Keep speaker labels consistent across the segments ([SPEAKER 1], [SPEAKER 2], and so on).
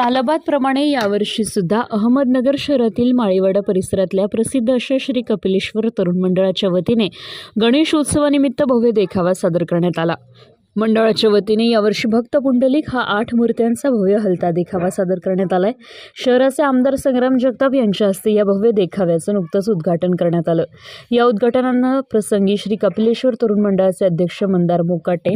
[SPEAKER 1] सालाबादप्रमाणे यावर्षीसुद्धा अहमदनगर शहरातील माळीवाडा परिसरातल्या प्रसिद्ध अशा श्री कपिलेश्वर तरुण मंडळाच्या वतीने गणेशोत्सवानिमित्त भव्य देखावा सादर करण्यात आला. मंडळाच्या वतीने यावर्षी भक्त पुंडलिक हा आठ मूर्त्यांचा भव्य हलता देखावा सादर करण्यात आलाय. शहराचे आमदार संग्राम जगताप यांच्या हस्ते या भव्य देखाव्याचं नुकतंच उद्घाटन करण्यात आलं. या उद्घाटनांना प्रसंगी श्री कपिलेश्वर तरुण मंडळाचे अध्यक्ष मंदार मोकाटे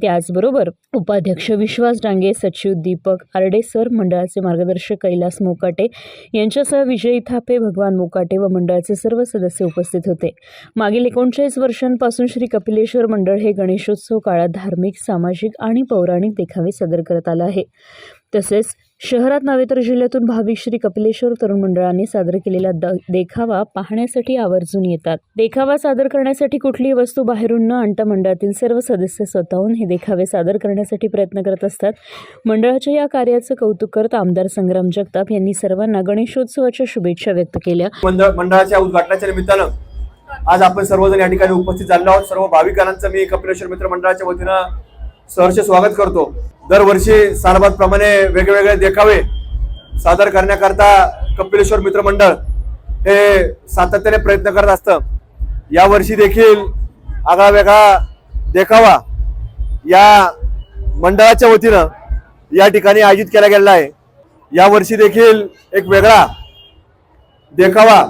[SPEAKER 1] त्याचबरोबर उपाध्यक्ष विश्वास डांगे सचिव दीपक आरडे सर मंडळाचे मार्गदर्शक कैलास मोकाटे यांच्यासह विजयी थापे भगवान मोकाटे व मंडळाचे सर्व सदस्य उपस्थित होते. मागील एकोणचाळीस वर्षांपासून श्री कपिलेश्वर मंडळ हे गणेशोत्सव काळात धार धार्मिक सामाजिक आणि पौराणिक देखावे सादर करत आला आहे. तसेच शहरात नव्हे तर जिल्ह्यातून भाविक श्री कपिलेश्वर तरुण मंडळाने सादर केलेला द देखावा पाहण्यासाठी आवर्जून येतात. देखावा सादर करण्यासाठी कुठलीही वस्तू बाहेरून न आणता मंडळातील सर्व सदस्य स्वतःहून हे देखावे सादर करण्यासाठी प्रयत्न करत असतात. मंडळाच्या या कार्याचं कौतुक करत आमदार संग्राम जगताप यांनी सर्वांना गणेशोत्सवाच्या शुभेच्छा व्यक्त केल्या.
[SPEAKER 2] मंडळाच्या उद्घाटनाच्या निमित्तानं आज आपण सर्वजण या ठिकाणी उपस्थित झालेलो आहोत. सर्व भाविकांचं मी कपिलेश्वर मित्र मंडळाच्या वतीनं सहर्ष स्वागत करतो. दरवर्षी सालबाद प्रमाणे वेगवेगळे देखावे सादर करण्याकरता कपिलेश्वर मित्र मंडळ हे सातत्याने प्रयत्न करत असतं. यावर्षी देखील आगळा वेगळा देखावा या मंडळाच्या वतीनं या ठिकाणी आयोजित केला गेलेला आहे. यावर्षी देखील एक वेगळा देखावा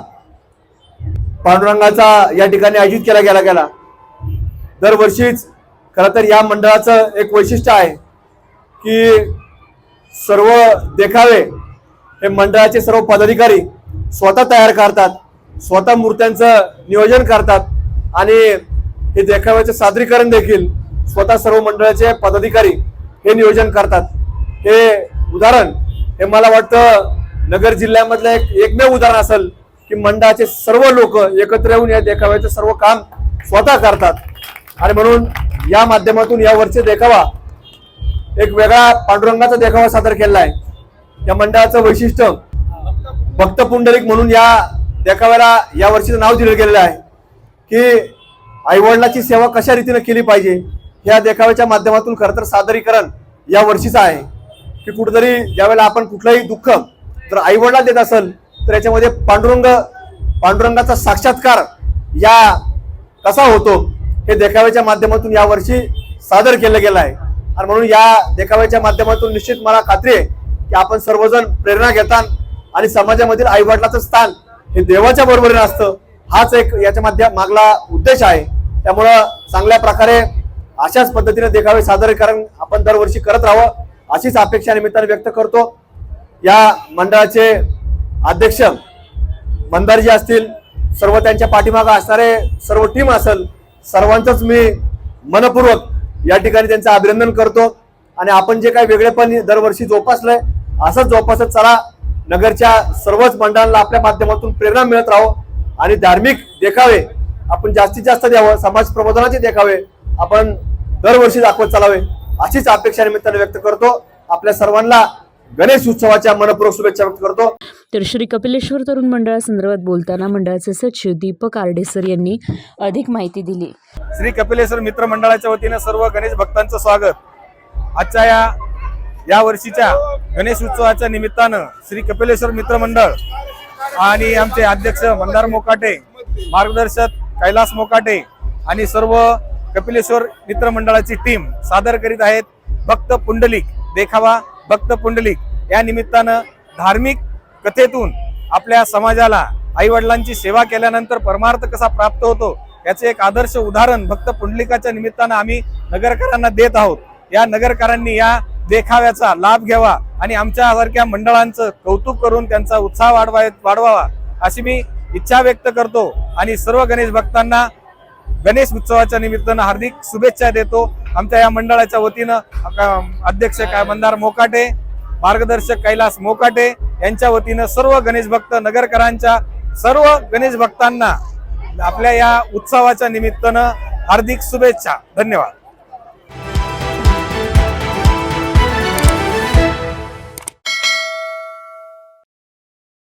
[SPEAKER 2] पांडुरंगाचा या ठिकाणी आयोजित केला गेला गेला. दरवर्षीच खरं तर या मंडळाचं एक वैशिष्ट्य आहे की सर्व देखावे हे मंडळाचे सर्व पदाधिकारी स्वतः तयार करतात स्वतः मूर्त्यांचं नियोजन करतात आणि हे देखाव्याचं सादरीकरण देखील स्वतः सर्व मंडळाचे पदाधिकारी हे नियोजन करतात. हे उदाहरण हे मला वाटतं नगर जिल्ह्यामधलं एक एकमेव उदाहरण असेल की मंडळाचे सर्व लोक एकत्र येऊन या देखाव्याचं सर्व काम स्वतः करतात. आणि म्हणून या माध्यमातून या वरचे देखावा एक वेगळा पांडुरंगाचा देखावा सादर केलेला आहे. या मंडळाचं वैशिष्ट्य भक्त पुंडलिक म्हणून या देखाव्याला या वर्षीचं नाव दिलं गेलेलं आहे. की आईवडिलाची सेवा कशा रीतीने केली पाहिजे ह्या देखाव्याच्या माध्यमातून खरं तर सादरीकरण या वर्षीचं आहे. की कुठेतरी ज्यावेळेला आपण कुठलंही दुःख जर आईवडिला देत असेल तर याच्यामध्ये पांडुरंग पांडुरंगाचा साक्षात्कार या कसा होतो हे देखाव्याच्या माध्यमातून यावर्षी सादर केलं गेलं आहे. आणि म्हणून या देखाव्याच्या माध्यमातून निश्चित मला खात्री आहे की आपण सर्वजण प्रेरणा घेतात आणि समाजामधील आईवडिलाचं स्थान हे देवाच्या बरोबरीनं असतं हाच एक याच्या माध्यम मागला उद्देश आहे. त्यामुळं चांगल्या प्रकारे अशाच पद्धतीने देखावे सादरीकरण आपण दरवर्षी करत राहावं अशीच अपेक्षा निमित्ताने व्यक्त करतो. या मंडळाचे अध्यक्ष मंदारजी असतील सर्व त्यांच्या पाठीमागे असणारे सर्व टीम असेल सर्वांचंच मी मनपूर्वक या ठिकाणी त्यांचं अभिनंदन करतो. आणि आपण जे काही वेगळेपण दरवर्षी जोपासलंय असंच जोपासत चला. नगरच्या सर्वच मंडळांना आपल्या माध्यमातून प्रेरणा मिळत राहो. आणि धार्मिक देखावे आपण जास्तीत जास्त द्यावं समाज प्रबोधनाचे देखावे आपण दरवर्षी दाखवत चालावे अशीच अपेक्षा निमित्ताने व्यक्त करतो. आपल्या सर्वांना गणेश उत्सवाच्या मनपूर्वक शुभेच्छा व्यक्त करतो.
[SPEAKER 1] तर श्री कपिलेश्वर तरुण मंडळासंदर्भात बोलताना मंडळाचे सचिव दीपक आरडेसर यांनी अधिक माहिती दिली.
[SPEAKER 3] श्री कपिलेश्वर मित्र मंडळाच्या वतीनं सर्व गणेश भक्तांचं स्वागत. आजच्या या या वर्षीच्या गणेश उत्सवाच्या निमित्तानं श्री कपिलेश्वर मित्र मंडळ आणि आमचे अध्यक्ष मंदार मोकाटे मार्गदर्शक कैलास मोकाटे आणि सर्व कपिलेश्वर मित्र मंडळाची टीम सादर करीत आहेत. भक्त पुंडलिक देखावा. भक्त पुंडलिक या निमित्तानं धार्मिक कथेतून आपल्या समाजाला आईवडिलांची सेवा केल्यानंतर परमार्थ कसा प्राप्त होतो याचे एक आदर्श उदाहरण भक्त पुंडलिकाच्या निमित्तानं आम्ही नगरकरांना देत आहोत. या नगरकरांनी या देखाव्याचा लाभ घ्यावा आणि आमच्यासारख्या मंडळांचं कौतुक करून त्यांचा उत्साह वाढवा वाढवावा अशी मी इच्छा व्यक्त करतो. आणि सर्व गणेश भक्तांना गणेश उत्सवाच्या निमित्तानं हार्दिक शुभेच्छा देतो. आमच्या या मंडळाच्या वतीनं अध्यक्ष काय मंदार मोकाटे मार्गदर्शक कैलास मोकाटे यांच्या वतीनं सर्व गणेश भक्त नगरकरांच्या सर्व गणेश भक्तांना आपल्या या उत्सवाच्या निमित्तानं हार्दिक शुभेच्छा. धन्यवाद.